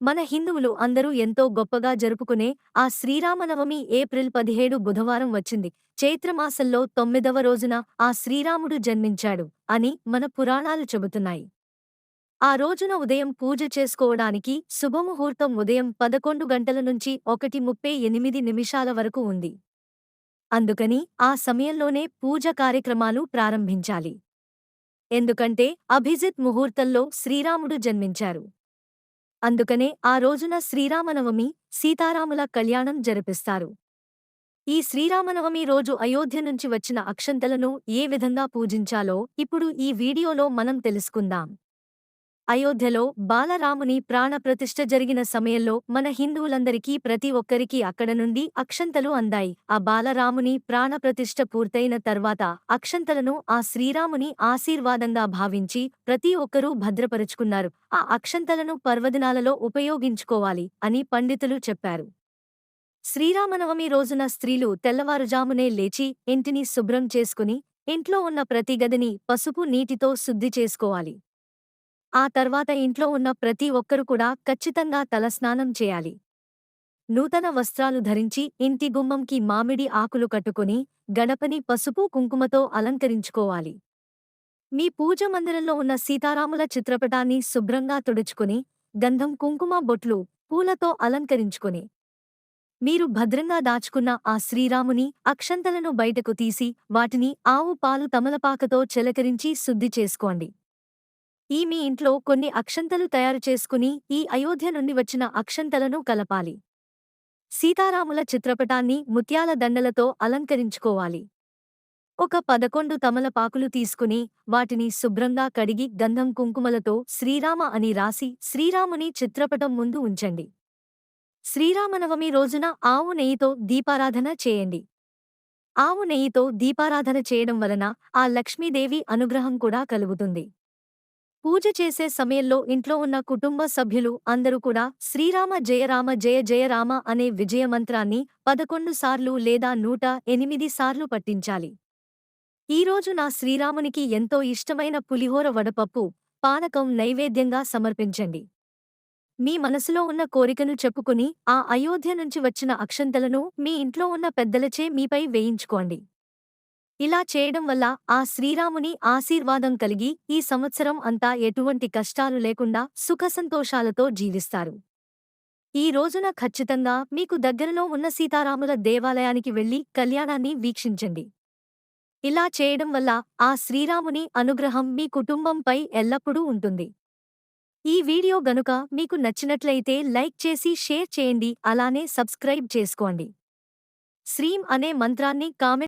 మన హిందువులు అందరూ ఎంతో గొప్పగా జరుపుకునే ఆ శ్రీరామనవమి ఏప్రిల్ పదిహేడు బుధవారం వచ్చింది. చైత్రమాసంలో తొమ్మిదవ రోజున ఆ శ్రీరాముడు జన్మించాడు అని మన పురాణాలు చెబుతున్నాయి. ఆ రోజున ఉదయం పూజ చేసుకోవడానికి శుభముహూర్తం ఉదయం పదకొండు గంటల నుంచి ఒకటి ముప్పై ఎనిమిది నిమిషాల వరకు ఉంది. అందుకని ఆ సమయంలోనే పూజ కార్యక్రమాలు ప్రారంభించాలి. ఎందుకంటే అభిజిత్ ముహూర్తంలో శ్రీరాముడు జన్మించారు. అందుకనే ఆ రోజున శ్రీరామనవమి సీతారాముల కళ్యాణం జరిపిస్తారు. ఈ శ్రీరామనవమి రోజు అయోధ్య నుంచి వచ్చిన అక్షంతలను ఏ విధంగా పూజించాలో ఇప్పుడు ఈ వీడియోలో మనం తెలుసుకుందాం. అయోధ్యలో బాలరాముని ప్రాణప్రతిష్ఠ జరిగిన సమయంలో మన హిందువులందరికీ ప్రతి ఒక్కరికి అక్కడ నుండి అక్షంతలు అందాయి. ఆ బాలరాముని ప్రాణప్రతిష్ఠ పూర్తయిన తర్వాత అక్షంతలను ఆ శ్రీరాముని ఆశీర్వాదంగా భావించి ప్రతి ఒక్కరూ భద్రపరుచుకున్నారు. ఆ అక్షంతలను పర్వదినాలలో ఉపయోగించుకోవాలి అని పండితులు చెప్పారు. శ్రీరామనవమి రోజున స్త్రీలు తెల్లవారుజామునే లేచి ఇంటిని శుభ్రం చేసుకుని ఇంట్లో ఉన్న ప్రతి గదిని పసుపు నీటితో శుద్ధి చేసుకోవాలి. ఆ తర్వాత ఇంట్లో ఉన్న ప్రతి ఒక్కరు కూడా ఖచ్చితంగా తలస్నానం చేయాలి. నూతన వస్త్రాలు ధరించి ఇంటి గుమ్మంకి మామిడి ఆకులు కట్టుకుని గణపని పసుపు కుంకుమతో అలంకరించుకోవాలి. మీ పూజ మందిరంలో ఉన్న సీతారాముల చిత్రపటాన్ని శుభ్రంగా తుడుచుకుని గంధం కుంకుమ బొట్లు పూలతో అలంకరించుకుని మీరు భద్రంగా దాచుకున్న ఆ శ్రీరాముని అక్షంతలను బయటకు తీసి వాటిని ఆవు పాలు తమలపాకతో చెలకరించి శుద్ధి చేసుకోండి. ఈ మీ ఇంట్లో కొన్ని అక్షంతలు తయారు చేసుకుని ఈ అయోధ్య నుండి వచ్చిన అక్షంతలను కలపాలి. సీతారాముల చిత్రపటాన్ని ముత్యాల దండలతో అలంకరించుకోవాలి. ఒక పదకొండు తమలపాకులు తీసుకుని వాటిని శుభ్రంగా కడిగి గంధం కుంకుమలతో శ్రీరామ అని రాసి శ్రీరాముని చిత్రపటం ముందు ఉంచండి. శ్రీరామనవమి రోజున ఆవు నెయ్యితో దీపారాధన చేయండి. ఆవు నెయ్యితో దీపారాధన చేయడం వలన ఆ లక్ష్మీదేవి అనుగ్రహం కూడా కలుగుతుంది. పూజ చేసే సమయంలో ఇంట్లో ఉన్న కుటుంబ సభ్యులు అందరూ కూడా శ్రీరామ జయరామ జయ జయరామ అనే విజయమంత్రాన్ని పదకొండు సార్లు లేదా నూట ఎనిమిది సార్లు పట్టించాలి ఈరోజు నా శ్రీరామునికి ఎంతో ఇష్టమైన పులిహోర వడపప్పు పానకం నైవేద్యంగా సమర్పించండి. మీ మనసులో ఉన్న కోరికను చెప్పుకుని ఆ అయోధ్య నుంచి వచ్చిన అక్షంతలను మీ ఇంట్లో ఉన్న పెద్దలచే మీపై వేయించుకోండి. ఇలా చేయడం వల్ల ఆ శ్రీరాముని ఆశీర్వాదం కలిగి ఈ సంవత్సరం అంతా ఎటువంటి కష్టాలు లేకుండా సుఖసంతోషాలతో జీవిస్తారు. ఈ రోజున ఖచ్చితంగా మీకు దగ్గరలో ఉన్న సీతారాముల దేవాలయానికి వెళ్ళి కళ్యాణాన్ని వీక్షించండి. ఇలా చేయడం వల్ల ఆ శ్రీరాముని అనుగ్రహం మీ కుటుంబంపై ఎల్లప్పుడూ ఉంటుంది. ఈ వీడియో గనుక మీకు నచ్చినట్లయితే లైక్ చేసి షేర్ చేయండి. అలానే సబ్స్క్రైబ్ చేసుకోండి. శ్రీం అనే మంత్రాన్ని కామెంట్